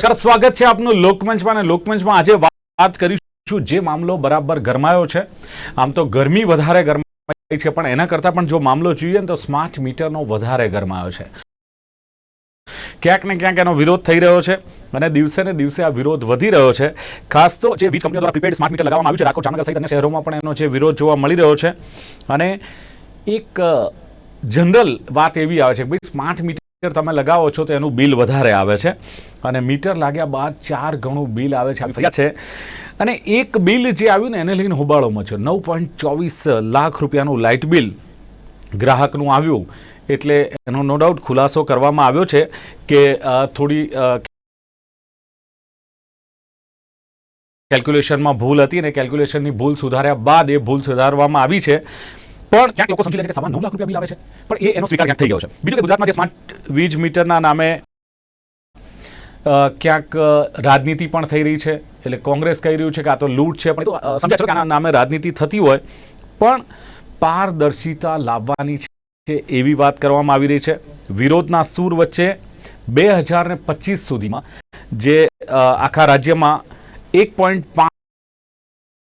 નમસ્કાર, સ્વાગત છે આપનું લોકમંચમાં અને લોકમંચમાં આજે વાત કરીશું જે મામલો બરાબર ગરમાયો છે. આમ તો ગરમી વધારે ગરમાઈ છે, પણ એના કરતાં પણ જો મામલો જોઈએ તો સ્માર્ટ મીટરનો વધારે ગરમાયો છે. ક્યાંક ને ક્યાંક એનો વિરોધ થઈ રહ્યો છે અને દિવસે ને દિવસે આ વિરોધ વધી રહ્યો છે. ખાસ તો જે વીજ કંપનીઓ દ્વારા પ્રીપેડ સ્માર્ટ મીટર લગાવવામાં આવ્યું છે રાજકોટ જામનગર સહિત અન્ય શહેરોમાં પણ એનો જે વિરોધ જોવા મળી રહ્યો છે. અને એક જનરલ વાત એવી આવે છે કે ભાઈ સ્માર્ટ મીટર તમે લગાવો છો તો એનું બિલ વધારે આવે છે. અને મીટર લાગ્યા બાદ ચાર ગણું બિલ આવે છે. આવી છે. અને એક બિલ જે આવ્યું ને એને લઈને હોબાળો મચ્યો. નવ પોઈન્ટ ચોવીસ લાખ રૂપિયાનું લાઇટ બિલ ગ્રાહકનું આવ્યું. એટલે એનો નો ડાઉટ ખુલાસો કરવામાં આવ્યો છે કે થોડી કેલ્ક્યુલેશનમાં ભૂલ હતી અને કેલ્ક્યુલેશનની ભૂલ સુધાર્યા બાદ એ ભૂલ સુધારવામાં આવી છે. પણ ક્યાંક લોકો સમજી લે છે કે સવા નવ લાખ રૂપિયા બિલ આવે છે, પણ એ એનો સ્વીકાર ક્યાંક થઈ ગયો છે. બીજું કે ગુજરાતમાં જે સ્માર્ટ વીજ મીટરના નામે ક્યાંક રાજનીતિ પણ થઈ રહી છે, એટલે કોંગ્રેસ કહી રહ્યું છે કે આ તો લૂંટ છે, પણ તો સમજ્યા છો કે આના નામે રાજનીતિ થતી હોય, પણ પારદર્શિતા લાવવાની છે એવી વાત કરવામાં આવી રહી છે. વિરોધના સૂર વચ્ચે બે હજાર પચીસ સુધીમાં જે આખા રાજ્યમાં એક પોઈન્ટ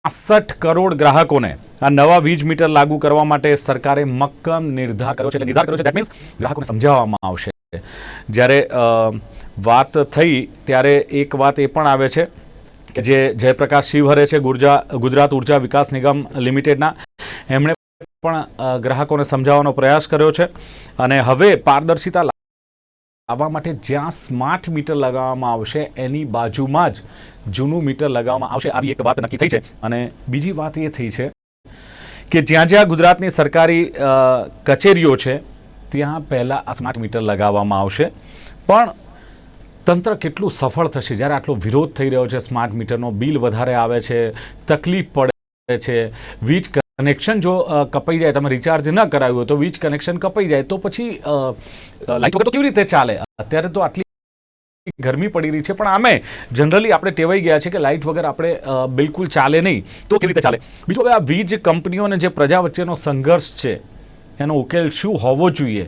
પાસઠ કરોડ ગ્રાહકોને આ નવા વીજ મીટર લાગુ કરવા માટે સરકારે મક્કમ નિર્ધાર કર્યો છે. નિર્ધાર કર્યો છે દેટ મીન્સ ગ્રાહકોને સમજાવવામાં આવશે. જ્યારે વાત થઈ, ત્યારે એક વાત એ પણ આવે છે કે જે જયપ્રકાશ શિવહરે છે, ગુર્જા, ગુજરાત ઊર્જા વિકાસ નિગમ લિમિટેડના, એમણે પણ ગ્રાહકોને સમજાવવાનો પ્રયાસ કર્યો છે. અને હવે પારદર્શિતા લાવવા માટે જ્યાં સ્માર્ટ મીટર લગાવવામાં આવશે, એની બાજુમાં જ જૂનું મીટર લગાવવામાં આવશે આવી એક વાત નક્કી થઈ છે. અને બીજી વાત એ થઈ છે કે જ્યાં જ્યાં ગુજરાતની સરકારી કચેરીઓ છે ત્યાં પહેલાં આ સ્માર્ટ મીટર લગાવવામાં આવશે. પણ તંત્ર કેટલું સફળ થશે? જ્યારે આટલો વિરોધ થઈ રહ્યો છે સ્માર્ટ મીટરનો બિલ વધારે આવે છે તકલીફ પડે છે વીજ કનેક્શન જો કપાઈ જાય તમે રિચાર્જ ન કરાવ્યું હોય તો વીજ કનેક્શન કપાઈ જાય તો પછી અ, વગર કેવી રીતે ચાલે? અત્યારે તો આટલી ગરમી પડી રહી છે, પણ આમે જનરલી આપણે ટેવાઈ ગયા છે કે લાઇટ વગર આપણે બિલકુલ ચાલે નહીં. તો કેવી રીતે ચાલે? બીજું હવે આ વીજ કંપનીઓ અને જે પ્રજા વચ્ચેનો સંઘર્ષ છે, એનો ઉકેલ શું હોવો જોઈએ?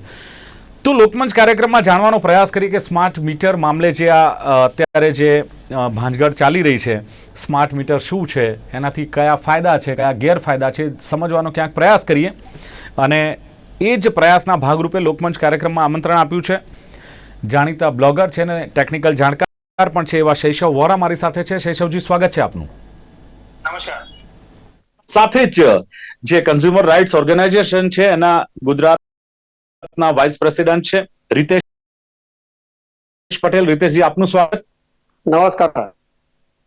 તો લોકમંચ કાર્યક્રમમાં જાણવાનો પ્રયાસ કરી કે સ્માર્ટ મીટર મામલે જે આ અત્યારે જે ભાંજગઢ ચાલી રહી છે સ્માર્ટ મીટર શું છે, એનાથી કયા ફાયદા છે, કયા ગેરફાયદા છે, સમજવાનો ક્યાંક પ્રયાસ કરીએ. અને એ જ પ્રયાસના ભાગરૂપે લોકમંચ કાર્યક્રમમાં આમંત્રણ આપ્યું છે. જાણીતા બ્લોગર છે અને ટેકનિકલ જાણકાર પણ છે એવા શૈશવ વોરા મારી સાથે છે. શૈશવજી સ્વાગત છે આપનું. નમસ્કાર. સાથે જ જે કન્ઝ્યુમર રાઇટ્સ ઓર્ગેનાઇઝેશન છે એના ગુજરાતના વાઇસ પ્રેસિડેન્ટ છે રીતેશ પટેલ. રીતેશજી આપનું સ્વાગત. નમસ્કાર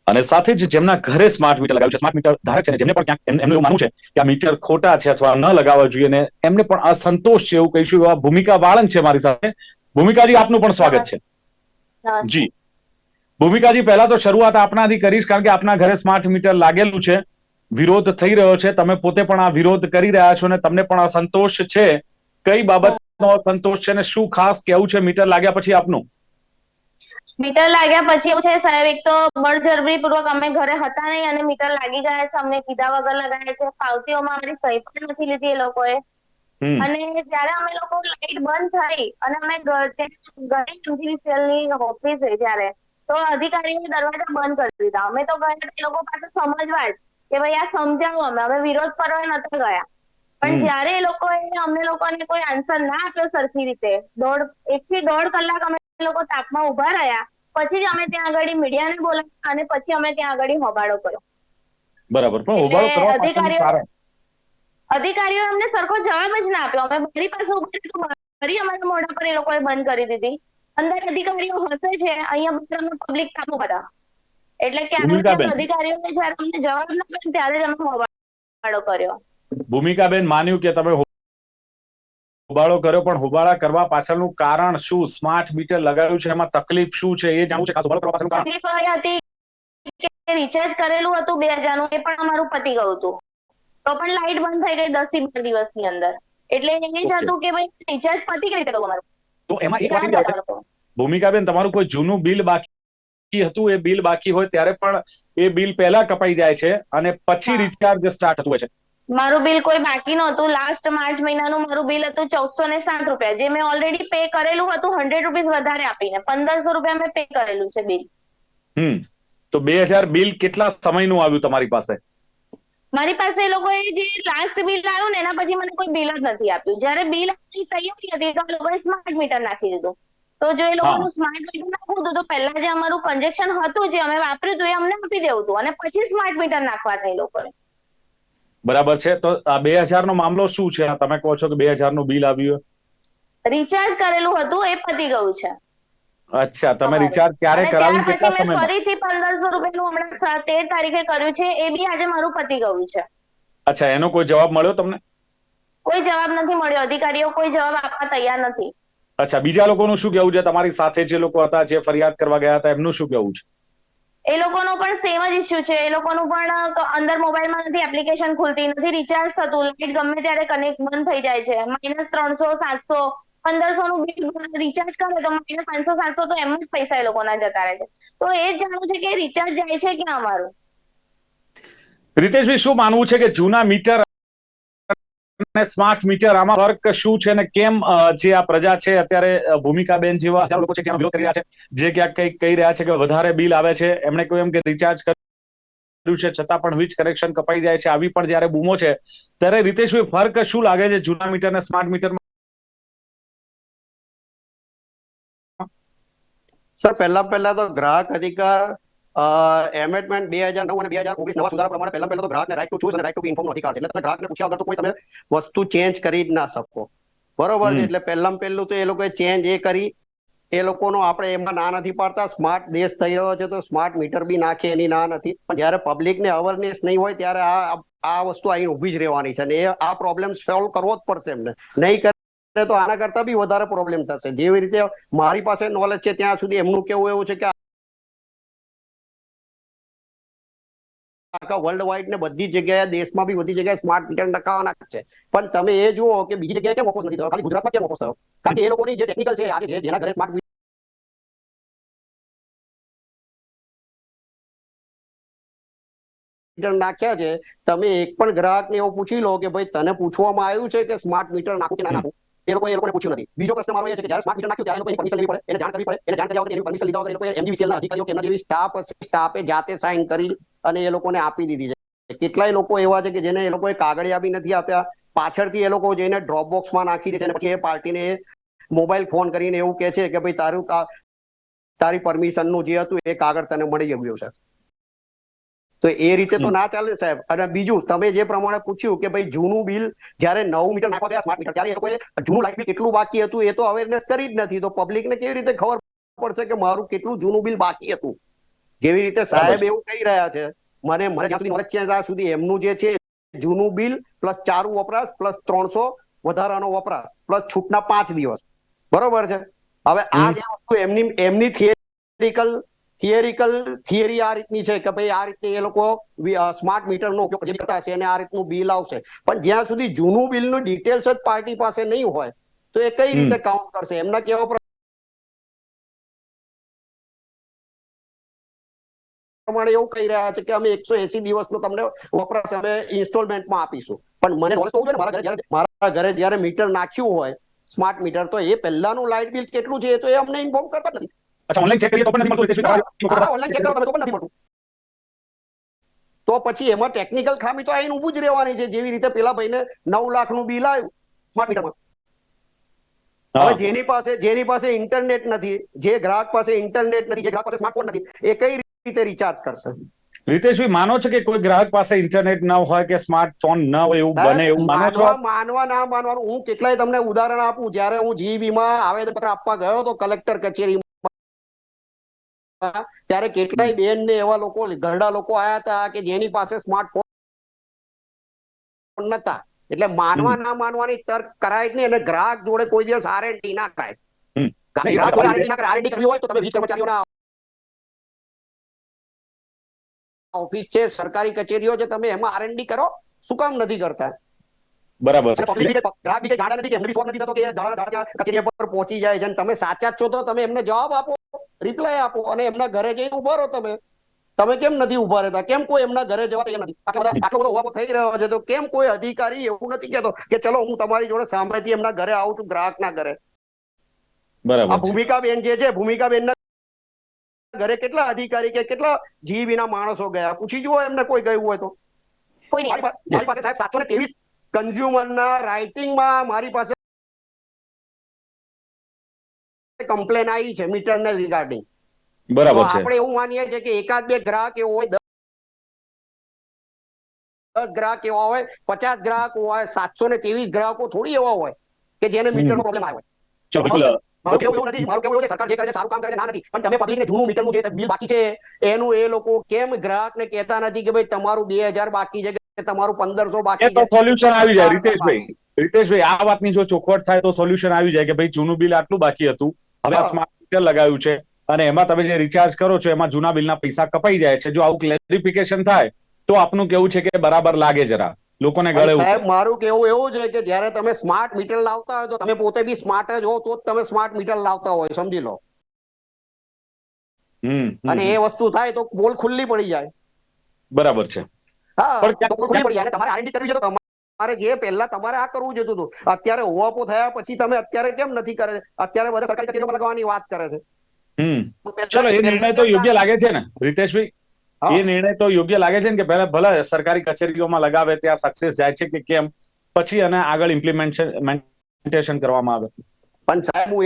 અને સાથે જ જેમના ઘરે સ્માર્ટ મીટર લગાવ્યું છે સ્માર્ટ મીટર ધારક છે જેમને પણ ક્યાંક એમનું એવું માનવું છે કે આ મીટર ખોટા છે અથવા ન લગાવવા જોઈએ ને એમને પણ અસંતોષ છે એવું કહીશું એવા ભૂમિકા વાળન છે મારી સાથે. ભૂમિકાજી આપનું પણ સ્વાગત છે. જી. ભૂમિકાજી પહેલા તો શરૂઆત આપનાથી કરીશ કારણ કે આપના ઘરે સ્માર્ટ મીટર લાગેલું છે. વિરોધ થઈ રહ્યો છે. તમે પોતે પણ આ વિરોધ કરી રહ્યા છો ને તમને પણ અસંતોષ છે. કઈ બાબતનો અસંતોષ છે ને શું ખાસ કેવું છે? મીટર લાગ્યા પછી આપનું. મીટર લાગ્યા પછી એવું છે સાહેબ એક તો બળજબરી પૂર્વક અમે ઘરે હતા નહીં અને મીટર લાગી ગયા છે. અમને કીધા વગર લગાવ્યા છે. પાવતીઓમાં અમારી સહી પણ નથી લીધી એ લોકોએ. અને જયારે અમે લોકો લાઈટ બંધ થઈ અને અમે ઘ- ત્યાં ઘરે ની ઓફિસ છે તો અધિકારીઓએ દરવાજા બંધ કરી દીધા. અમે તો ગયા એ લોકો પાસે સમજવા જ કે ભાઈ આ સમજાવો અમે. અમે વિરોધ કરવા નતા ગયા. પણ જયારે જ્યારે એ લોકોએ અમને લોકોને કોઈ આન્સર ના આપ્યો સરખી રીતે દોઢ એક થી દોઢ કલાક અમે લોકો તાપમાં ઊભા રહ્યા. પછી જ અમે ત્યાં આગળ મીડિયાને બોલાવ્યા અને પછી અમે ત્યાં આગળ હોબાળો કર્યો. બરાબર. પણ હોબાળો કરવા અધિકારીઓ- અધિકારીઓ અમને સરખો જવાબ જ ના આપ્યો. અમે મારી પાસે ઊભી તો અમારા મોઢા પર એ લોકોએ બંધ કરી દીધી. અંદર અધિકારીઓ હસે છે અહીંયા બધા પબ્લિક કાબુ બધા એટલે કે અધિકારીઓને જયારે અમને જવાબ ના મળે ત્યારે જ અમે હોબાળો કર્યો. ભૂમિકાબેન માન્યું કે તમે હોબાળો કર્યો પણ હોબાળા કરવા પાછળનું કારણ શું? સ્માર્ટ મીટર લગાવ્યું છે એમાં તકલીફ શું છે? એ જાણવું છે ખાસ હોબાળો કરવા પાછળનું કારણ. તકલીફ હતી રિચાર્જ કરેલું હતું બે હજારનું એ પણ અમારું પતી ગયું હતું. તો પણ લાઈટ બંધ થઈ ગઈ દસથી બાર દિવસની અંદર. એટલે એ જ હતું કે ભાઈ રિચાર્જ પતી કઈ રીતે ગયું અમારું તો એમાં એક વાત? ભૂમિકાબેન તમારું કોઈ જૂનું બિલ બાકી હતું એ બિલ બાકી હોય ત્યારે પણ એ બિલ પહેલા કપાઈ જાય છે અને પછી રિચાર્જ સ્ટાર્ટ થતું હોય છે. મારું બિલ કોઈ બાકી નહોતું. લાસ્ટ માર્ચ મહિનાનું મારું બિલ હતું ચૌદસો ને સાત રૂપિયા. જે મેં ઓલરેડી પે કરેલું હતું હંડ્રેડ રૂપીઝ વધારે આપીને. પંદરસો રૂપિયા મેં પે કરેલું છે બિલ. હમ. તો બે હજાર બિલ કેટલા સમયનું આવ્યું તમારી પાસે? મારી પાસે એ લોકોએ જે લાસ્ટ બિલ આવ્યું ને એના પછી મને કોઈ બિલ જ નથી આપ્યું. જ્યારે બિલ આપવાની તૈયારી હતી તો એ લોકોએ સ્માર્ટ મીટર નાખી દીધું. તો જો એ લોકોનું સ્માર્ટ મીટર નાખવું હતું તો પહેલા જે અમારું કન્જેક્શન હતું જે અમે વાપર્યું હતું એ અમને આપી દેવું હતું. અને પછી સ્માર્ટ મીટર નાખવા એ લોકોએ. બરાબર છે. તો આ બે હજાર નો મામલો શું છે? તમે કહો છો કે બે હજારનું બિલ આવ્યું રિચાર્જ કરેલું હતું એ પતી ગયું છે. અચ્છા તમે રિચાર્જ ક્યારે કરાવ્યું કેટલા સમય ફરીથી પંદરસો રૂપિયાનું હમણાં તેર તારીખે કર્યું છે એ બી આજે મારું પતી ગયું છે. અચ્છા એનો કોઈ જવાબ મળ્યો તમને? કોઈ જવાબ નથી મળ્યો અધિકારીઓ કોઈ જવાબ આપવા તૈયાર નથી. અચ્છા બીજા લોકોનું શું કેવું છે? તમારી સાથે જે લોકો હતા જે ફરિયાદ કરવા ગયા હતા એમનું શું કેવું છે? એ લોકોનો પણ સેમ જ ઇસ્યુ છે. એ લોકોનું પણ અંદર મોબાઈલમાં નથી એપ્લિકેશન ખુલતી નથી રિચાર્જ થતું લાઈટ ગમે ત્યારે કનેક્ટ બંધ થઈ જાય છે. માઇનસ ત્રણસો સાતસો પંદરસો નું બિલ રિચાર્જ કરો તો મહિને પાંચસો, સાતસો તો એમ જ પૈસા એ લોકોના જતા રહે છે. તો એ જ જાણવું છે કે રિચાર્જ જાય છે ક્યાં અમારું? રીતેશભાઈ, શું માનવું છે કે જૂના મીટર અને સ્માર્ટ મીટર આમાં ફર્ક શું છે અને કેમ જે આ પ્રજા છે અત્યારે ભૂમિકાબેન જેવા હજારો લોકો છે જેનો વિરોધ કરી રહ્યા છે? જે ક્યાંક કંઈક કહી રહ્યા છે કે વધારે બિલ આવે છે, એમણે કહ્યું એમ કે રિચાર્જ કર્યું છે, છતાં પણ વીજ કનેક્શન કપાઈ જાય છે, આવી પણ જ્યારે બૂમો છે. ત્યારે રીતેશભાઈ, ફર્ક શું લાગે છે જૂના મીટર અને સ્માર્ટ મીટરમાં સર પહેલા પહેલા તો ગ્રાહક અધિકાર એમેન્ડમેન્ટ બે હજાર નવ અને બે હજાર ઓગણીસ નવા સુધારા પ્રમાણે પહેલા પહેલા તો ગ્રાહકને રાઈટ ટુ ચૂઝ અને રાઈટ ટુ બી ઇન્ફોર્મનો અધિકાર છે. એટલે તમે ગ્રાહકને પૂછ્યા વગર તો કોઈ તમે વસ્તુ ચેન્જ કરી જ ના શકો. બરોબર? છે એટલે પહેલામાં પહેલું તો એ લોકોએ ચેન્જ એ કરી. એ લોકોનો આપણે એમાં ના નથી પાડતા. સ્માર્ટ દેશ થઈ રહ્યો છે તો સ્માર્ટ મીટર બી નાખે એની ના નથી. પણ જ્યારે પબ્લિકને અવેરનેસ નહીં હોય ત્યારે આ આ વસ્તુ અહીં ઊભી જ રહેવાની છે અને એ આ પ્રોબ્લેમ સોલ્વ કરવો જ પડશે એમને. નહીં તો આના કરતા બી વધારે પ્રોબ્લેમ થશે. જેવી રીતે મારી પાસે નોલેજ છે, ત્યાં સુધી એમનું કેવું એવું છે કે આખા વર્લ્ડ વાઇડ ને બધી જગ્યાએ, દેશમાં બી બધી જગ્યાએ સ્માર્ટ મીટર નખાવાના છે. પણ તમે એ જુઓ કે બીજી જગ્યાએ કેમ ઓપોઝ નથી થયો? ખાલી ગુજરાતમાં કેમ ઓપોઝ થયો? કારણ કે એ લોકોની જે ટેકનિકલ છે, આજે જેના ઘરે સ્માર્ટ મીટર નાખ્યા છે, તમે એક પણ ગ્રાહકને એવું પૂછી લો કે ભાઈ તને પૂછવામાં આવ્યું છે કે સ્માર્ટ મીટર નાખું કે ના નાખું? એ લોકોએ એ લોકોને પૂછ્યું નથી. બીજો પ્રશ્ન મારો એ છે કે જ્યારે સ્માર્ટ મીટર નાખ્યું, ત્યારે એ લોકોએ પરમિશન લેવી પડે. એને જાણ કરવી પડે. એને જાણ કર્યા પરમિશન લીધા વગર એ લોકોએ MGVCL ના અધિકારીઓ કે એમના જેવી સ્ટાફ સ્ટાફે જાતે સાઇન કરી અને એ લોકોને આપી દીધી છે. કેટલાય લોકો એવા છે કે જેને એ લોકોએ કાગળિયા બી નથી આપ્યા. પાછળથી એ લોકો જઈને ડ્રોપ બોક્સમાં નાખી દે છે અને પછી એ પાર્ટીને મોબાઈલ ફોન કરીને એવું કહે છે કે ભાઈ તારું તારી પરમિશનનું જે હતું એ કાગળ તને મળી ગયું છે. તો એ રીતે તો ના ચાલે સાહેબ. અને બીજું તમે જે પ્રમાણે પૂછ્યું કે ભાઈ જૂનું બિલ જ્યારે નવું મીટર નાખવા ગયા સ્માર્ટ મીટર ત્યારે એ લોકોએ જૂનું લાઇટ બિલ કેટલું બાકી હતું એ તો અવેરનેસ કરી જ નથી. તો પબ્લિકને કેવી રીતે ખબર પડશે કે મારું કેટલું જૂનું બિલ બાકી હતું? જેવી રીતે સાહેબ એવું કહી રહ્યા છે. મને મને જ્યાં સુધી નોલેજ છે ત્યાં સુધી એમનું જે છે જૂનું બિલ પ્લસ ચારું વપરાશ પ્લસ ત્રણસો વધારાનો વપરાશ પ્લસ છૂટના પાંચ દિવસ. બરોબર છે? હવે આ. જે વસ્તુ એમની એમની થિયરિકલ થિયરિકલ થિયરી આ રીતની છે કે ભાઈ આ રીતે એ લોકો સ્માર્ટ મીટરનો ઉપયોગ કરતા હશે અને આ રીતનું બિલ આવશે. પણ જ્યાં સુધી જૂનું બિલનું ડિટેલ્સ જ પાર્ટી પાસે નહીં હોય તો એ કઈ રીતે કાઉન્ટ કરશે? એમના કેવા પ્રમાણે એવું કહી રહ્યા છે કે અમે એકસો એસી દિવસનો તમને વપરાશ અમે ઇન્સ્ટોલમેન્ટમાં આપીશું. પણ મને ને મારા ઘરે મારા ઘરે જયારે મીટર નાખ્યું હોય સ્માર્ટ મીટર તો એ પહેલાનું લાઇટ બિલ કેટલું છે એ તો એ અમને ઇન્ફોર્મ કરતા નથી. અચ્છા ઓનલાઈન ચેક કરીએ તો પણ નથી મળતું રીતેશભાઈ online check કરો તમે તો પણ નથી મળતું. તો પછી એમાં ટેકનિકલ ખામી તો આઈને ઊભું જ રહેવાની છે જેવી રીતે પેલા ભાઈને નવ લાખનું બિલ આવ્યું સ્માર્ટ મીટરમાં હવે જેની પાસે જેની પાસે ઇન્ટરનેટ નથી જે ગ્રાહક પાસે ઇન્ટરનેટ નથી જે ગ્રાહક પાસે સ્માર્ટફોન નથી એ કઈ રીતે રિચાર્જ કરશે? રીતેશભાઈ માનો છો કે કોઈ ગ્રાહક પાસે ઇન્ટરનેટ ન હોય કે સ્માર્ટફોન ન હોય એવું બને એવું માનો છો માનવા ના માનવાનું. હું કેટલાય તમને ઉદાહરણ આપું. જ્યારે હું જીબી માં આવેદન પત્ર આપવા ગયો તો કલેક્ટર કચેરીમાં ત્યારે કેટલાય બેન ને એવા લોકો ઘરડા લોકો આયા હતા કે જેની પાસે સ્માર્ટફોન નતા. એટલે માનવા ના માનવાની તર્ક કરાય જ નહીં અને ગ્રાહક જોડે કોઈ દિવસ આરએનટી ના કરાય ગ્રાહક જોડે વાત ના કરાય આરએનટી કરવી હોય તો તમે વીજ કર્મચારીઓના ઓફિસ છે સરકારી કચેરીઓ છે તમે એમાં આરએનડી કરો. શું કામ નથી કરતા? બરાબર. અને છે public બી કે ગ્રાહક બી કે નથી કે એમને બી નથી થતો કે દાડા દાડા કચેરી પર પહોંચી જાય છે તમે સાચા જ છો તો તમે એમને જવાબ આપો. રિપ્લાય આપો અને એમના ઘરે જઈને ઊભા રહો તમે. તમે કેમ નથી ઊભા રહેતા? કેમ કોઈ એમના ઘરે જવા તૈયાર નથી? આટલા બધા આટલો બધો ઊભા થઈ રહ્યો છે તો કેમ કોઈ અધિકારી એવું નથી કહેતો કે ચલો હું તમારી જોડે સાંભળેથી એમના ઘરે આવું છું ગ્રાહકના ઘરે. બરાબર આ ભૂમિકાબેન ભૂમિકા બેન જે છે ભૂમિકા બેન ઘરે કેટલા અધિકારી કે કેટલા જીવીના માણસો ગયા? પૂછી જુઓ એમને કોઈ ગયું હોય તો. કોઈ મારી મારી પાસે સાહેબ સાતસો ને ત્રેવીસ કન્ઝ્યુમરના રાઇટિંગમાં મારી પાસે કમ્પ્લેન આવી છે મીટરને રિગાર્ડિંગ બરાબર છે. આપણે એવું માનીએ છીએ કે એકાદ બે ગ્રાહક એવો હોય દસ ગ્રાહક એવા હોય પચાસ ગ્રાહક હોય સાતસો ને ત્રેવીસ ગ્રાહકો થોડી એવા હોય કે જેને મીટરનો પ્રોબ્લેમ આવ્યો મારું કેવું એવું નથી મારું કેવું એવું સરકાર જે કરે છે સારું કામ કરે છે ના નથી. પણ તમે પબ્લિકને જૂનું મીટરનું જે બિલ બાકી છે એનું એ લોકો કેમ ગ્રાહકને કહેતા નથી કે ભાઈ તમારું બે હજાર બાકી છે કે તમારું પંદરસો બાકી તો સોલ્યુશન આવી જાય રીતેશભાઈ. રીતેશભાઈ આ વાતની જો ચોખવટ થાય તો સોલ્યુશન આવી જાય કે ભાઈ જૂનું બિલ આટલું બાકી હતું. હવે આ સ્માર્ટ મીટર લગાવ્યું છે અને એમાં તમે જે રિચાર્જ કરો છો એમાં જૂના બિલના પૈસા કપાઈ જાય છે. જો આવું ક્લેરિફિકેશન થાય તો આપનું કેવું છે કે બરાબર લાગે જરા. લોકોને ગળે સાહેબ મારું કેવું એવું છે કે જ્યારે તમે સ્માર્ટ મીટર લાવતા હોય તો તમે પોતે બી સ્માર્ટ જ હો તો જ તમે સ્માર્ટ મીટર લાવતા હોય સમજી લો. અને એ વસ્તુ થાય તો બોલ ખુલ્લી પડી જાય. બરાબર છે. હા પોલ ખુલ્લી પડી જાય. તમારે આરએનડી કરવી છે તો તમારે જે પહેલા તમારે આ કરવું જોતું હતું અત્યારે ઓવાપો થયા પછી તમે અત્યારે કેમ નથી કરે અત્યારે બધા સરકારી કચેરીઓમાં લગાવવાની વાત કરે છે. ચલો એ નિર્ણય તો યોગ્ય લાગે છે ને રીતેશભાઈ. એ નિર્ણય તો યોગ્ય લાગે છે ને કે પહેલા ભલે સરકારી કચેરીઓમાં લગાવે ત્યાં સક્સેસ જાય છે કે કેમ પછી અને આગળ ઇમ્પ્લિમેન્ટેશન કરવામાં આવે. પણ સાહેબ હું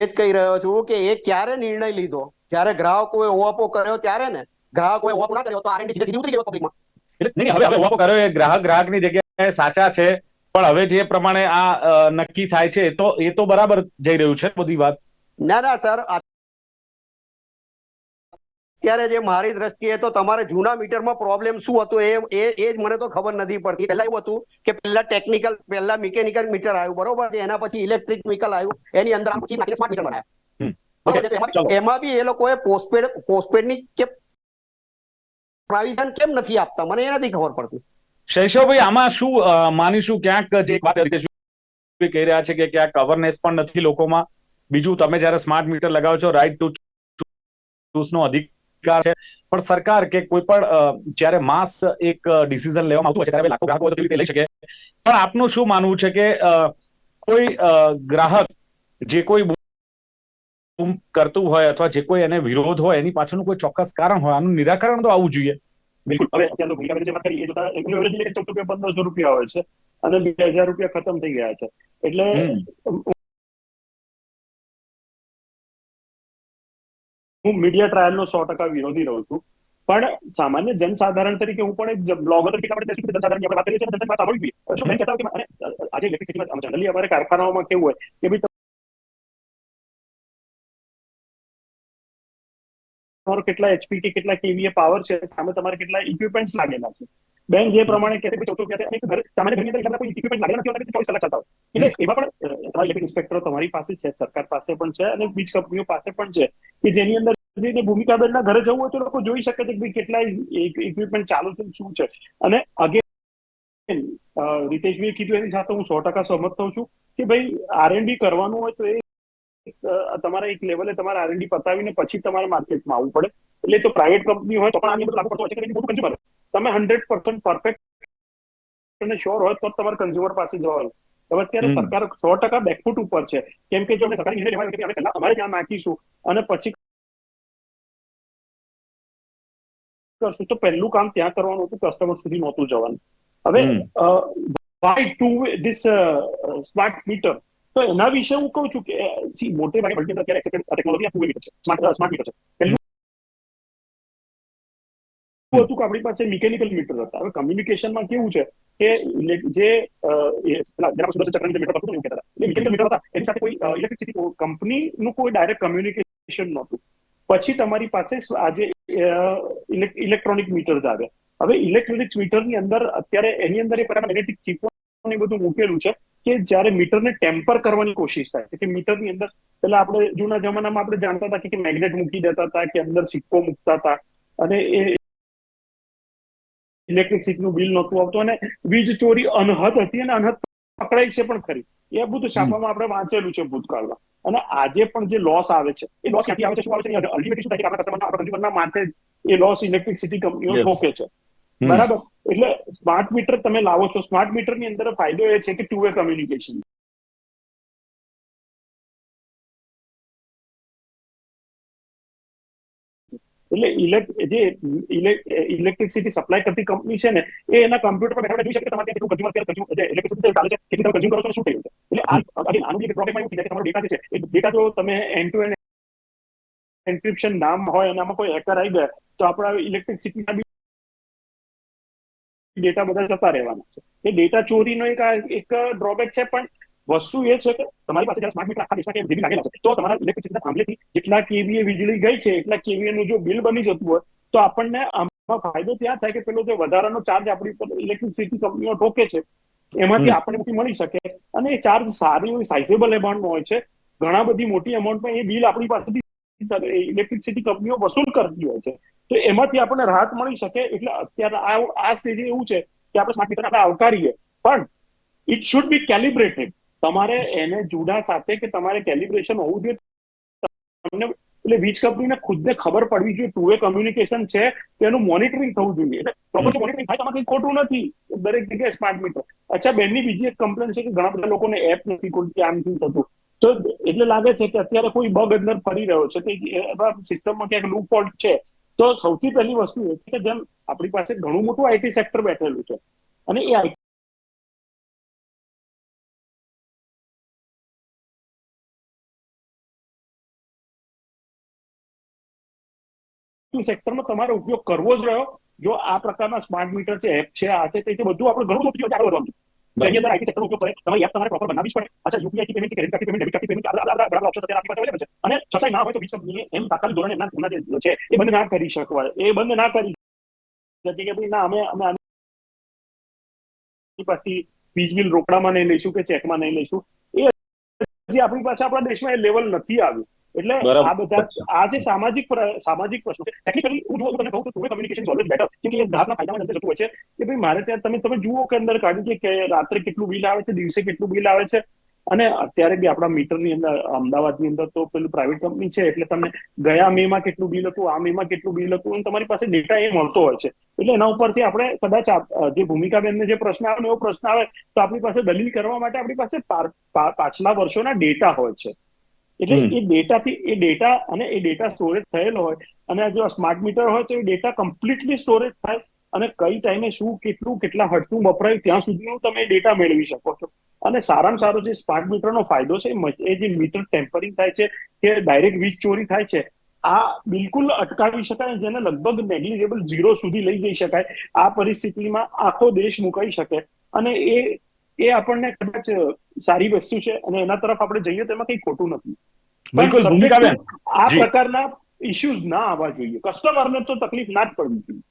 એ જ કહી રહ્યો છું કે એ ક્યારે નિર્ણય લીધો? જ્યારે ગ્રાહકોએ ઓપો કર્યો ત્યારે ને? ગ્રાહકોએ ઓપો ના કર્યો તો આરએનડી સીધે સીધી ઉતરી ગયો પબ્લિકમાં એટલે નહીં, નહીં, હવે હવે વાપો કર્યો એ ગ્રાહક ગ્રાહકની જગ્યાએ સાચા છે પણ હવે જે પ્રમાણે આ નક્કી થાય છે તો એ તો બરાબર જઈ રહ્યું છે બધી વાત? ના ના સર અત્યારે જે મારી દ્રષ્ટિએ તો તમારે જૂના મીટરમાં પ્રોબ્લેમ શું હતો એ એ એ જ મને તો ખબર નથી પડતી. પહેલા એવું હતું કે પહેલા ટેકનિકલ પહેલા મિકેનિકલ મીટર આવ્યું બરોબર છે? એના પછી ઇલેક્ટ્રિક મિકલ આવ્યું એની અંદર આમ પછી સ્માર્ટ મીટર બનાવ્યા. એમાં એમાં બી એ લોકોએ પોસ્ટપેડ પોસ્ટપેડની કે પ્રોવિઝન કેમ નથી આપતા? મને એ નથી ખબર પડતી. શૈશવભાઈ, આમાં શું માનીશું? ક્યાંક જે વાત કહી રહ્યા છે કે ક્યાંક અવેરનેસ પણ નથી લોકોમાં. બીજું, તમે જયારે સ્માર્ટ મીટર લગાવો છો રાઈટ ટુ ચૂઝ નો અધિકાર છે. પણ સરકાર કે કોઈ પણ જ્યારે માસ એક ડિસિઝન લેવામાં આવતું હોય છે, ત્યારે લાખો ગ્રાહકો લઈ શકે? પણ આપનું શું માનવું છે કે કોઈ ગ્રાહક જે કોઈ કરતું હોય અથવા જે કોઈ એને વિરોધ હોય એની પાછળનું કોઈ ચોક્કસ કારણ હોય આનું નિરાકરણ તો આવવું જોઈએ. બિલકુલ. હવે અત્યારે ભૂમિકા જે વાત કરી એ જોતા એનું average રૂપિયા પંદરસો રૂપિયા હોય છે અને બે હજાર રૂપિયા ખતમ થઈ ગયા છે. એટલે હું મીડિયા ટ્રાયલ નો સો ટકા વિરોધી રહું છું. પણ સામાન્ય જનસાધારણ તરીકે હું પણ એક બ્લોગર તરીકે આપણે કહીશું કે આપણે વાત કરીએ છીએ અને જનતાની વાત સાંભળવી શું કહેતા કે આજે જનરલી અમારે કારખાનાઓમાં કેવું હોય કે ભાઈ તમારો કેટલા એચપી કે કેટલા કેવીએ પાવર છે, સામે તમારે કેટલા ઇક્વિપમેન્ટ્સ લાગેલા છે. બેન, જે પ્રમાણે કહે છે કે છે ઘર, સામાન્ય ઘરની અંદર કોઈ ઇક્વિપમેન્ટ લાગેલા નથી ચોવીસ કલાક ચાલતા હોય. એટલે એવા પણ તમારા ઇન્સ્પેક્ટરો તમારી પાસે છે, સરકાર પાસે પણ છે અને બીજ કંપનીઓ પાસે પણ છે કે જેની અંદર જઈને ભૂમિકાબેનના ઘરે જવું હોય તો લોકો જોઈ શકે છે કે કેટલા ઇક્વિપમેન્ટ ચાલુ છે, શું છે. અને અગેન રીતેશભાઈ કીધું એની સાથે હું સો ટકા સહમત થઉં છું કે ભાઈ આરએનડી કરવાનું હોય તો એ તમારા એક લેવલે તમારે આરએનડી પતાવીને પછી તમારે માર્કેટમાં આવવું પડે. એટલે તો પ્રાઇવેટ કંપની હોય તો પણ આની બધું લાગુ પડતો હોય મોટું કન્ઝ્યુમર તમે હંડ્રેડ પર્સન્ટ પરફેક્ટ અને શ્યોર હોય તો તમારે કન્ઝ્યુમર પાસે જવાનું. હવે અત્યારે સરકાર સો ટકા બેકફૂટ ઉપર છે. કેમ કે જો અમે સરકારી નિર્ણય લેવાયો કે અમે પહેલા અમારે ત્યાં નાખીશું અને પછી કરશું. તો પહેલું કામ ત્યાં કરવાનું હતું કસ્ટમર સુધી નહોતું જવાનું. હવે. Why to this smart meter તો એના વિશે હું કહું છું કે સી, મોટે ભાગે મલ્ટી અત્યારે accepted ટેકનોલોજી આ મીટર છે. સ્માર્ટ સ્માર્ટ મીટર છે. પહેલું હતું કે આપણી પાસે મિકેનિકલ મીટર હતા. હવે કમ્યુનિકેશનમાં કેવું છે કે જે જેના પર ચક્રની મીટર હતું એવું કહેતા હતા. મિકેનિકલ મીટર હતા. એની સાથે કોઈ ઇલેક્ટ્રિસિટી કંપનીનું કોઈ ડાયરેક્ટ કમ્યુનિકેશન નહોતું. પછી તમારી પાસે આજે ઇલેક્ટ્રોનિક મીટર્સ આવે હવે ઇલેક્ટ્રોનિક મીટરની અંદર અત્યારે એની અંદર એ પ્રકારના મેગ્નેટિક ચીપો બધું મૂકેલું છે. કે જ્યારે મીટરને ટેમ્પર કરવાની કોશિશ થાય કે મીટરની અંદર પેલા આપણે જૂના જમાનામાં આપણે જાણતા હતા કે મેગ્નેટ મૂકી દેતા હતા કે અંદર સિક્કો મૂકતા હતા અને એ ઇલેક્ટ્રિસિટીનું બિલ નહોતું આવતું અને વીજ ચોરી અનહદ હતી અને અનહદ પકડાઈ છે પણ ખરી એ બધું છાપામાં આપણે વાંચેલું છે ભૂતકાળમાં અને આજે પણ જે લોસ આવે છે એ લોસ ક્યાંથી આવે છે શું આવે છે અલ્ટિમેટલી શું થાય કે આપણા કસ્ટમરના આપણા કન્ઝ્યુમરના માટે એ લોસ ઇલેક્ટ્રિસિટી કંપનીઓ Yes. છે. બરાબર. એટલે સ્માર્ટ મીટર તમે લાવો છો. સ્માર્ટ મીટરની અંદર ફાયદો એ છે કે ટુ વે કમ્યુનિકેશન એટલે જે ઇલેક્ટ્રિસિટી સપ્લાય કરતી કંપની છે ને, એ એના કમ્પ્યુટર પર બેઠા જોઈ શકે તમારે કેટલું કન્ઝ્યુમર અત્યારે ઇલેક્ટ્રિસિટી ચાલે છે, કેટલી તમે કન્ઝ્યુમ કરો છો શું થયું એટલે આ આનું જે પ્રોબ્લેમ જાય કે તમારો ડેટા છે, એ ડેટા જો તમે એન્ડ ટુ એન્ડ એન્ક્રિપ્શન નામ હોય અને આમાં કોઈ હેકર આવી ગયા, તો આપણા ઇલેક્ટ્રિસિટીના ડેટા બધા જતા રહેવાના છે. એ ડેટા ચોરીનો એક એક ડ્રોબેક છે પણ વસ્તુ એ છે કે તમારી પાસે સ્માર્ટ મીટર આખા દેશમાં કે જેવી લાગેલા છે તો તમારા ઇલેક્ટ્રિસિટીના થાંભલેથી જેટલા કેવીએ વીજળી ગઈ છે એટલા કેવીએ નું જો બિલ બની જતું હોય તો આપણને આમાં ફાયદો ત્યાં થાય કે પેલો જે વધારાનો ચાર્જ આપણી ઉપર ઇલેક્ટ્રિસિટી કંપનીઓ ઠોકે છે એમાંથી આપણને મળી શકે. અને એ ચાર્જ સારી હોય સાઇઝેબલ એમાઉન્ટમાં હોય છે ઘણા બધી મોટી એમાઉન્ટમાં એ બિલ આપણી પાસેથી ઇલેક્ટ્રિસિટી કંપનીઓ વસૂલ કરતી હોય છે. તો એમાંથી આપણને રાહત મળી શકે એટલે અત્યારે આ આ સ્ટેજે એવું છે કે આપણે સ્માર્ટ મીટર આપણે આવકારીએ. પણ ઇટ શુડ બી કેલિબ્રેટેડ તમારે એને જુડા સાથે કે તમારે કેલિબ્રેશન હોવું જોઈએ. તમને એટલે વીજ કંપનીને ખુદને ખબર પડવી જોઈએ. ટુ વે કમ્યુનિકેશન છે તેનું મોનિટરિંગ થવું જોઈએ. એટલે પ્રોપર મોનિટરિંગ થાય તમારે કંઈ ખોટું નથી. દરેક જગ્યાએ સ્માર્ટ મીટર અચ્છા, બેનની બીજી એક કમ્પ્લેન છે કે ઘણા બધા લોકોને એપ નથી ખોલતી, આમ નથી થતું. તો એટલે લાગે છે કે અત્યારે કોઈ બગ અંદર ફરી રહ્યો છે. કે સિસ્ટમમાં ક્યાંક લૂપ ફોલ્ટ છે. તો સૌથી પહેલી વસ્તુ એ કે જેમ આપણી પાસે ઘણું મોટું આઈટી સેક્ટર બેઠેલું છે અને એ આઈટી સેક્ટરનો તમારે ઉપયોગ કરવો જ રહ્યો. જો આ પ્રકારના સ્માર્ટ મીટર છે, એપ છે, આ છે, તે બધું આપણે ઘણું બધું આગળ વધવાનું એની અંદર આઈટી સેક્ટર ઉપયોગ કરે, તમારી એપ તમારે પ્રોપર બનાવવી પડે. અચ્છા યુપીઆઈ થી payment credit card payment debit card payment આ બધા ઓપ્શન અત્યારે આપણી પાસે છે. અને છતાંય ના હોય તો વીજ એમ તાત્કાલિક ધોરણે એમના એમના જે છે, એ બંધ ના કરી શકવાય એ બંધ ના કરી શકે કે ભાઈ ના અમે અમે આની પાછી વીજ રોકડામાં નહીં લઈશું કે ચેકમાં નહીં લઈશું. એ હજી આપણી પાસે આપણા દેશમાં એ લેવલ નથી આવ્યું. એટલે આ બધા આ જે સામાજિક સામાજિક પ્રશ્નો છે ટેકનિકલી હું જો તમને કહું તો કમ્યુનિકેશન ઓલવેઝ બેટર કેમ કે એ ગ્રાહકના ફાયદામાં જતું હોય છે કે ભાઈ મારે ત્યાં તમે તમે જુઓ કે અંદર કારણ કે રાત્રે કેટલું બિલ આવે છે દિવસે કેટલું બિલ આવે છે. અને અત્યારે બી આપણા મીટરની અંદર અમદાવાદની અંદર તો પેલું પ્રાઇવેટ કંપની છે એટલે તમને ગયા મે માં કેટલું બિલ હતું આ મે માં કેટલું બિલ હતું અને તમારી પાસે ડેટા એ મળતો હોય છે. એટલે એના ઉપરથી આપણે કદાચ જે ભૂમિકા ભૂમિકાબેનને જે પ્રશ્ન આવે એવો પ્રશ્ન આવે તો આપણી પાસે દલીલ કરવા માટે આપણી પાસે પાછલા વર્ષોના ડેટા હોય છે. એટલે. એ ડેટાથી એ ડેટા અને એ ડેટા સ્ટોરેજ થયેલો હોય અને જો સ્માર્ટ મીટર હોય તો એ ડેટા કમ્પ્લીટલી સ્ટોરેજ થાય અને કઈ ટાઈમે શું કેટલું કેટલા હટતું વપરાય ત્યાં સુધીનું તમે ડેટા મેળવી શકો છો. અને સારામાં સારો જે સ્માર્ટ મીટરનો ફાયદો છે એ એ જે મીટર ટેમ્પરિંગ થાય છે કે ડાયરેક્ટ વીજ ચોરી થાય છે આ બિલકુલ અટકાવી શકાય જેને લગભગ નેગ્લિજેબલ ઝીરો સુધી લઈ જઈ શકાય. આ પરિસ્થિતિમાં આખો દેશ મુકાઈ શકે. અને એ એ આપણને કદાચ સારી વસ્તુ છે અને એના તરફ આપણે જઈએ તો એમાં કંઈ ખોટું નથી. બિલકુલ ભૂમિકાબેન આ પ્રકારના ઇશ્યુઝ ના આવવા જોઈએ. કસ્ટમરને તો તકલીફ ના જ પડવી જોઈએ.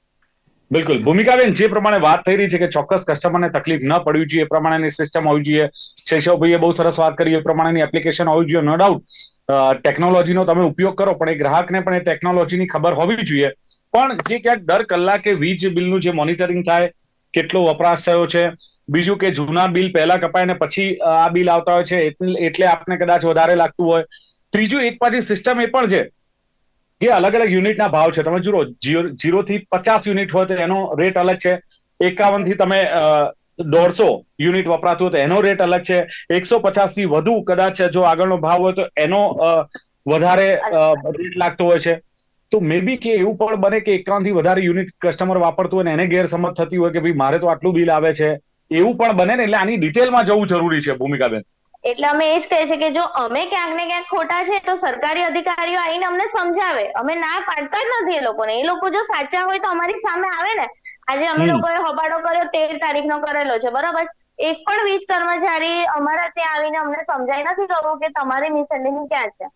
બિલકુલ. ભૂમિકાબેન જે પ્રમાણે વાત થઈ રહી છે કે ચોક્કસ કસ્ટમરને તકલીફ ન પડવી જોઈએ એ પ્રમાણેની સિસ્ટમ હોવી જોઈએ. શૈશવભાઈએ બહુ સરસ વાત કરી એ પ્રમાણેની એપ્લિકેશન હોવી જોઈએ નો ડાઉટ ટેકનોલોજીનો તમે ઉપયોગ કરો પણ એ ગ્રાહકને પણ એ ટેકનોલોજીની ખબર હોવી જોઈએ. પણ જે ક્યાંક દર કલાકે વીજ બિલનું જે મોનિટરિંગ થાય કેટલો વપરાશ થયો છે બીજું કે જૂના બિલ પહેલા કપાય ને પછી આ બિલ આવતા હોય છે એટલે આપને કદાચ વધારે લાગતું હોય ત્રીજું એક પાછી સિસ્ટમ એ પણ છે. કે અલગ અલગ યુનિટના ભાવ છે. તમે જુઓ જીરો થી પચાસ યુનિટ હોય તો એનો રેટ અલગ છે. એકાવનથી તમે દોઢસો યુનિટ વપરાતું હોય તો એનો રેટ અલગ છે. એકસો પચાસથી વધુ કદાચ જો આગળનો ભાવ હોય તો એનો વધારે રેટ લાગતો હોય છે. તો મે બી કે એવું પણ બને કે એકાવનથી વધારે યુનિટ કસ્ટમર વાપરતું હોય ને એને ગેરસમજ થતી હોય કે ભાઈ મારે તો આટલું બિલ આવે છે. એવું પણ બને ને એટલે આની ડિટેલમાં જવું જરૂરી છે ભૂમિકાબેન. એટલે અમે એ જ છે કે જો અમે ક્યાંક ને ક્યાંક ખોટા છે તો સરકારી અધિકારીઓ આવીને અમને સમજાવે. અમે ના પાડતા જ નથી એ લોકોને. એ લોકો જો સાચા હોય તો અમારી સામે આવે ને. આજે અમે લોકોએ હોબાળો કર્યો તેર તારીખનો કરેલો છે. બરાબર? એક પણ વીજ કર્મચારી અમારા ત્યાં આવીને અમને સમજાઈ નથી કહ્યું કે તમારી મિસઅન્ડરસ્ટેન્ડિંગ ક્યાં છે.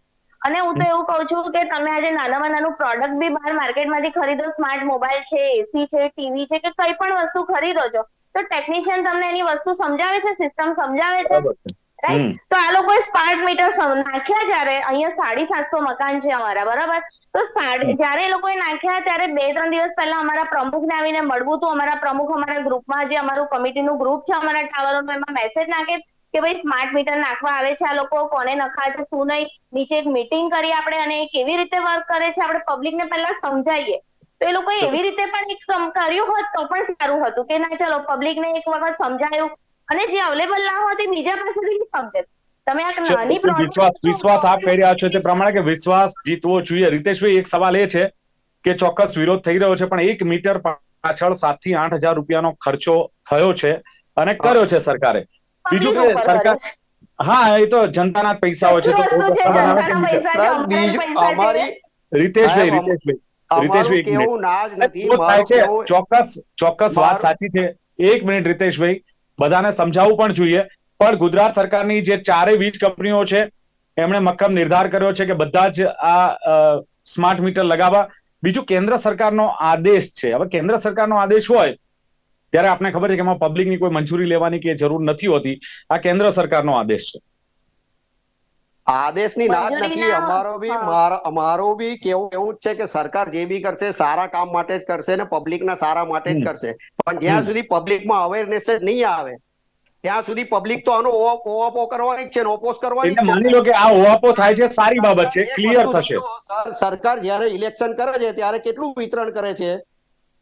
અને હું તો એવું કહું છું કે તમે આજે નાનામાં નાનું પ્રોડક્ટ બી બહાર માર્કેટમાંથી ખરીદો સ્માર્ટ મોબાઈલ છે એસી છે ટીવી છે કે કઈ પણ વસ્તુ ખરીદો છો તો ટેકનિશિયન તમને એની વસ્તુ સમજાવે છે સિસ્ટમ સમજાવે છે. રાઈટ? તો આ લોકોએ સ્માર્ટ મીટર નાખ્યા જયારે અહીંયા સાડી સાતસો મકાન છે અમારા બરાબર? તો જયારે એ લોકોએ નાખ્યા ત્યારે બે ત્રણ દિવસ પહેલા અમારા પ્રમુખને આવીને મળવું હતું અમારા પ્રમુખ અમારા ગ્રુપમાં જે અમારું કમિટીનું ગ્રુપ છે અમારા ટાવરનું એમાં મેસેજ નાખે કે ભાઈ સ્માર્ટ મીટર નાખવા આવે છે આ લોકો કોને નખાય છે શું નહીં? નીચે એક મીટિંગ કરી આપણે અને કેવી રીતે વર્ક કરે છે આપણે પબ્લિકને પહેલા સમજાવીએ. તો એ લોકોએ એવી રીતે પણ એક કર્યું હોત તો પણ સારું હતું કે ના ચલો પબ્લિકને એક વખત સમજાયું અને જે અવેલેબલ ના હોય તે બીજા પાસેથી સમજે તમે આ નાની વિશ્વાસ વિશ્વાસ આપ કહી રહ્યા છો તે પ્રમાણે કે વિશ્વાસ જીતવો જોઈએ. રીતેશભાઈ એક સવાલ એ છે કે ચોક્કસ વિરોધ થઈ રહ્યો છે પણ એક મીટર પાછળ સાતથી આઠ હજાર રૂપિયાનો ખર્ચો થયો છે અને કર્યો છે સરકારે. બીજું કે સરકાર હા એ તો જનતાના પૈસા હોય છે તો અમારા રીતેશભાઈ રીતેશભાઈ રીતેશભાઈ, એક થાય છે ચોક્કસ ચોક્કસ વાત સાચી છે. એક મિનિટ રીતેશભાઈ. બધાને સમજાવવું પણ જોઈએ. પણ ગુજરાત સરકારની જે ચારે વીજ કંપનીઓ છે, એમણે મક્કમ નિર્ધાર કર્યો છે કે બધા જ આ સ્માર્ટ મીટર લગાવવા. બીજું કેન્દ્ર સરકારનો આદેશ છે. હવે કેન્દ્ર સરકારનો આદેશ હોય, ત્યારે આપણે ખબર છે કે એમાં પબ્લિકની કોઈ મંજૂરી લેવાની કે જરૂર નથી હોતી. આ કેન્દ્ર સરકારનો આદેશ છે. આદેશની ના નથી. અમારો બી અમારો બી કેવું એવું જ છે કે સરકાર જે બી કરશે સારા કામ માટે જ કરશે ને પબ્લિકના સારા માટે જ કરશે. પણ જ્યાં સુધી પબ્લિકમાં અવેરનેસ જ નહીં આવે ત્યાં સુધી પબ્લિક તો આનો ઓપો કરવાની જ છે ને ઓપોઝ કરવાની છે. માની લો કે આ ઓવાપો થાય છે સારી બાબત છે ક્લિયર થશે. સરકાર જ્યારે ઇલેક્શન કરે છે ત્યારે કેટલું વિતરણ કરે છે?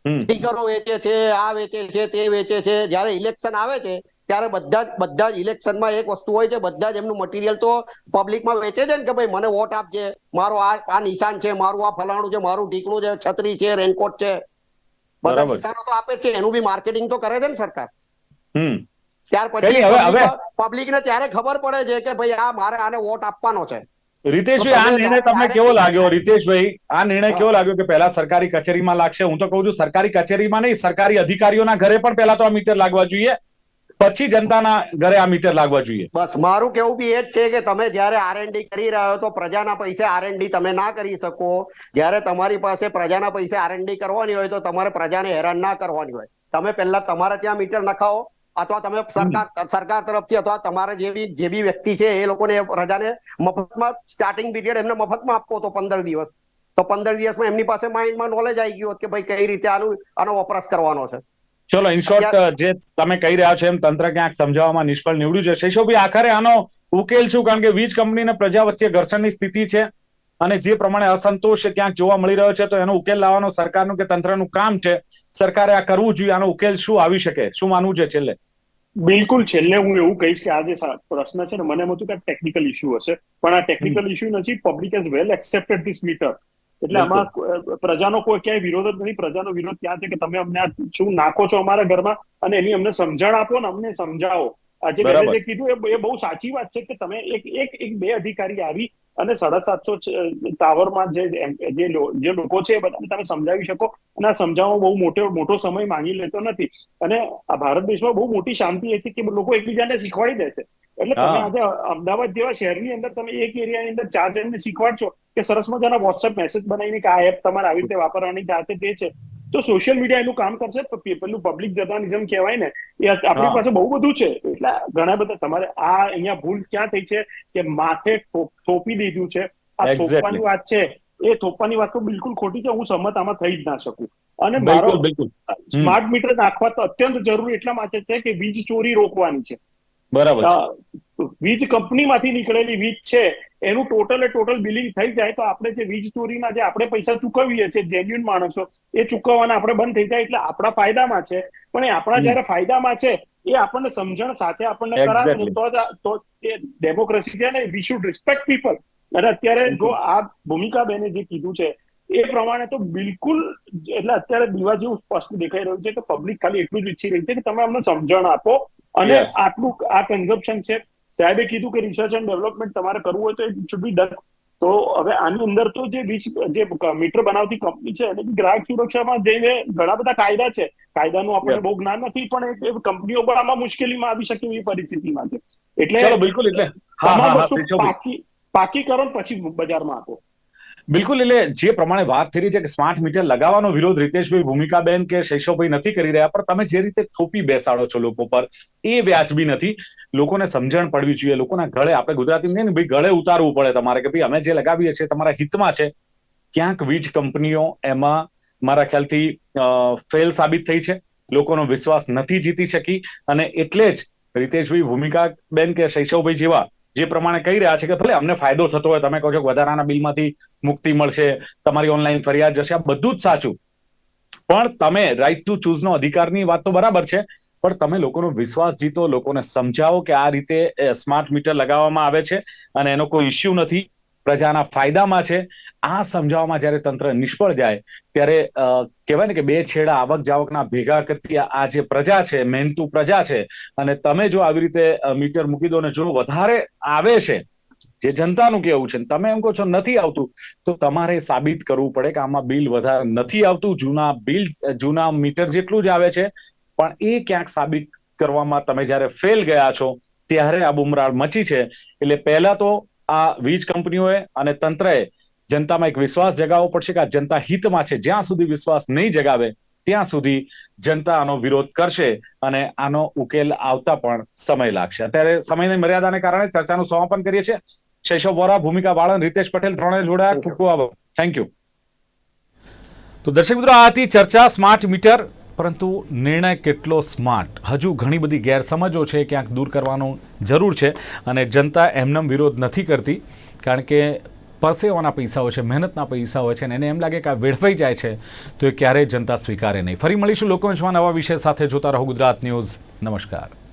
સ્ટીકરો વેચે છે આ વેચે છે તે વેચે છે. જ્યારે ઇલેક્શન આવે છે ત્યારે બધા જ બધા જ ઇલેક્શનમાં એક વસ્તુ હોય છે બધા જ એમનું મટીરિયલ તો પબ્લિકમાં વેચે છે ને કે ભાઈ મને વોટ આપજે મારો આ આ નિશાન છે મારું આ ફલાણું છે મારું ઢીકણું છે છત્રી છે રેનકોટ છે. બધા બરાબર. નિશાનો તો આપે છે એનું બી માર્કેટિંગ તો કરે છે ને સરકાર. હમ. ત્યાર પછી પબ્લિકને ત્યારે ખબર પડે છે કે ભાઈ આ મારે આને વોટ આપવાનો છે. રીતેશભાઈ આ નિર્ણય તમને કેવો લાગ્યો? રીતેશભાઈ આ નિર્ણય કેવો લાગ્યો કે પહેલા સરકારી કચેરીમાં લાગશે? હું તો કહું છું સરકારી કચેરીમાં નહીં સરકારી અધિકારીઓના ઘરે પણ પહેલા તો આ મીટર લાગવા જોઈએ. પછી જનતાના ઘરે આ મીટર લાગવા જોઈએ. બસ મારું કેવું બી એ જ છે કે તમે જ્યારે આરએનડી કરી રહ્યા હો તો પ્રજાના પૈસે આરએનડી તમે ના કરી શકો. જ્યારે તમારી પાસે પ્રજાના પૈસે આરએનડી કરવાની હોય તો તમારે પ્રજાને હેરાન ના કરવાની હોય. તમે પહેલા તમારે ત્યાં મીટર નખાવો અથવા તમે સરકાર સરકાર તરફથી અથવા તમારે જેવી જે બી વ્યક્તિ છે એ લોકોને પ્રજાને મફતમાં સ્ટાર્ટિંગ પીરિયડ એમને મફતમાં આપવો તો પંદર દિવસ. તો પંદર દિવસમાં એમની પાસે માઇન્ડમાં નોલેજ આવી ગયું હોત કે ભાઈ કઈ રીતે આનું આનો વપરાશ કરવાનો છે. ચલો ઇન શોર્ટ જે તમે કહી રહ્યા છો એમ તંત્ર ક્યાંક સમજાવવામાં નિષ્ફળ નીવડ્યું છે. શૈશવભાઈ આખરે આનો ઉકેલ શું? કારણ કે વીજ કંપની અને પ્રજા વચ્ચે ઘર્ષણની સ્થિતિ છે અને જે પ્રમાણે અસંતોષ ક્યાંક જોવા મળી રહ્યો છે તો એનો ઉકેલ લાવવાનો સરકારનું કે તંત્રનું કામ છે સરકારે આ કરવું જોઈએ. આનો ઉકેલ શું આવી શકે? શું માનવું છે છેલ્લે? બિલકુલ. છેલ્લે હું એવું કહીશ કે આ જે પ્રશ્ન છે ને મને એમ હતું કે ટેકનિકલ ઇસ્યુ હશે. પણ આ ટેકનિકલ ઇશ્યુ નથી. Public has well accepted this meter એટલે આમાં પ્રજાનો કોઈ ક્યાંય વિરોધ જ નથી પ્રજાનો વિરોધ ક્યાં છે કે તમે અમને આ શું નાખો છો અમારા ઘરમાં અને એની અમને સમજણ આપો ને અમને સમજાવો. આજે જે કીધું એ- એ બહુ સાચી વાત છે કે તમે એક એક એક બે અધિકારી આવી અને સાડા સાતસો ટાવરમાં જે જે લોકો છે એ બધાને તમે સમજાવી શકો. અને આ સમજાવવા બહુ મોટો મોટો સમય માંગી લેતો નથી. અને આ ભારત દેશમાં બહુ મોટી શાંતિ એ છે કે લોકો એકબીજાને શીખવાડી દે છે. એટલે તમે આજે અમદાવાદ જેવા શહેરની અંદર તમે એક એરિયાની અંદર ચાર જણને શીખવાડશો કે સરસ મજાના વોટ્સએપ મેસેજ બનાવીને કે આ એપ તમારે આવી રીતે વાપરવાની જાતે તે છે. તો સોશિયલ મીડિયા એનું કામ કરશે તો પેલું પબ્લિક જર્નાલિઝમ કહેવાય ને એ આપણી પાસે બહુ બધું છે. એટલે ઘણા બધા તમારે આ અહીંયા ભૂલ ક્યાં થઈ છે કે માથે થોપી દીધું છે? આ થોપવાની વાત છે. એ થોપવાની વાત તો બિલકુલ ખોટી છે. હું સંમત આમાં થઈ જ ના શકું. અને મારો સ્માર્ટ મીટર નાખવા તો અત્યંત જરૂરી એટલા માટે છે કે વીજ ચોરી રોકવાની છે. બરાબર વીજ કંપનીમાંથી નીકળેલી વીજ છે એનું ટોટલ ટોટલ બિલિંગ થઈ જાય તો આપણે જે વીજ ચોરીના જે આપણે પૈસા ચૂકવીએ છીએ જેન્યુન માણસો એ ચૂકવવાના આપણે બંધ થઈ જાય એટલે આપણા ફાયદામાં છે. પણ એ આપણા જયારે ફાયદામાં છે એ આપણને સમજણ સાથે આપણને કરાવે તો તો એ ડેમોક્રેસી છે ને વી શુડ રિસ્પેક્ટ પીપલ અને અત્યારે જો આ ભૂમિકા બેને જે કીધું છે એ પ્રમાણે તો બિલકુલ એટલે અત્યારે દીવા જેવું સ્પષ્ટ દેખાઈ રહ્યું છે કે પબ્લિક ખાલી એટલું જ ઈચ્છી રહી છે કે તમે અમને સમજણ આપો અને. આટલું આ કન્ઝપ્શન છે સાહેબે કીધું કે રિસર્ચ એન્ડ ડેવલપમેન્ટ તમારે કરવું હોય તો ઇટ શુડ બી ડન તો હવે આની અંદર તો જે વીજ જે મીટર બનાવતી કંપની છે એની ગ્રાહક સુરક્ષામાં જઈને ઘણા બધા કાયદા છે. કાયદાનું આપણને બહુ જ્ઞાન નથી પણ એ- કંપનીઓ પણ આમાં મુશ્કેલીમાં આવી શકે એવી પરિસ્થિતિમાં છે. એટલે બિલકુલ એટલે. પાકી પાકીકરણ પછી બજારમાં આપો. બિલકુલ એટલે જે પ્રમાણે વાત થઈ રહી છે કે સ્માર્ટ મીટર લગાવવાનો વિરોધ રીતેશભાઈ ભૂમિકાબેન કે શૈશવભાઈ નથી કરી રહ્યા પણ તમે જે રીતે થોપી બેસાડો છો લોકો પર એ વ્યાજબી નથી. લોકોને સમજણ પડવી જોઈએ. લોકોના ગળે, આપણે ગુજરાતીમાં કહીએ ને ભાઈ ગળે ઉતારવું પડે તમારે કે ભાઈ અમે જે લગાવીએ છીએ તમારા હિતમાં છે. ક્યાંક વીજ કંપનીઓ એમાં મારા ખ્યાલથી ફેલ સાબિત થઈ છે. લોકોનો વિશ્વાસ નથી જીતી શકી. અને એટલે જ રીતેશભાઈ ભૂમિકાબેન કે શૈશવભાઈ જેવા જે પ્રમાણે કહી રહ્યા છે કે ભલે અમને ફાયદો થતો હોય, તમે કહો છો વધારાના બિલમાંથી મુક્તિ મળશે, તમારી ઓનલાઈન ફરિયાદ જશે, આ બધું જ સાચું. પણ તમે રાઈટ ટુ ચૂઝનો અધિકારની વાત તો બરાબર છે. પણ તમે લોકોનો વિશ્વાસ જીતો, લોકોને સમજાવો કે આ રીતે સ્માર્ટ મીટર લગાવવામાં આવે છે અને એનો કોઈ ઇસ્યુ નથી. પ્રજાના ફાયદામાં છે. આ સમજાવવામાં જ્યારે તંત્ર નિષ્ફળ જાય, ત્યારે કહેવાય ને કે બે છેડા આવક જાવકના ભેગા કરતી આ જે પ્રજા છે, મહેનતુ પ્રજા છે, અને તમે જો આવી રીતે મીટર મૂકી દો ને જો વધારે આવે છે, જે જનતાનું કેવું છે તમે એમ કહો છો નથી આવતું, તો તમારે સાબિત કરવું પડે કે આમાં બિલ વધારે નથી આવતું. જૂના બિલ જૂના મીટર જેટલું જ આવે છે. પણ એ ક્યાંક સાબિત કરવામાં તમે જ્યારે ફેલ ગયા છો, ત્યારે આ બુમરાળ મચી છે. એટલે પહેલા તો આ વીજ કંપનીઓએ અને તંત્રએ જનતામાં એક વિશ્વાસ જગાવવો પડશે કે આ જનતા હિતમાં છે. જ્યાં સુધી વિશ્વાસ નહીં જગાવે, ત્યાં સુધી જનતા આનો વિરોધ કરશે અને આનો ઉકેલ આવતા પણ સમય લાગશે. અત્યારે સમયની મર્યાદાને કારણે ચર્ચાનું સમાપન કરીએ છીએ. શૈશવ વોરા, ભૂમિકા બાળન રીતેશ પટેલ ત્રણે જોડાયા. ખૂબ ખૂબ થેન્ક યુ તો દર્શક મિત્રો, આ હતી ચર્ચા સ્માર્ટ મીટર. પરંતુ નિર્ણય કેટલો સ્માર્ટ? હજુ ઘણી બધી ગેરસમજો છે ક્યાંક દૂર કરવાનો જરૂર છે અને જનતા એમનેમ વિરોધ નથી કરતી, કારણ કે પરસેવાના પૈસાઓ છે, મહેનતના પૈસાઓ છે અને એને એમ લાગે કે આ વેડફાઈ જાય છે, તો એ ક્યારેય જનતા સ્વીકારે નહીં. ફરી મળીશું લોકો નવા વિષય સાથે. જોતા રહો ગુજરાત ન્યૂઝ. નમસ્કાર.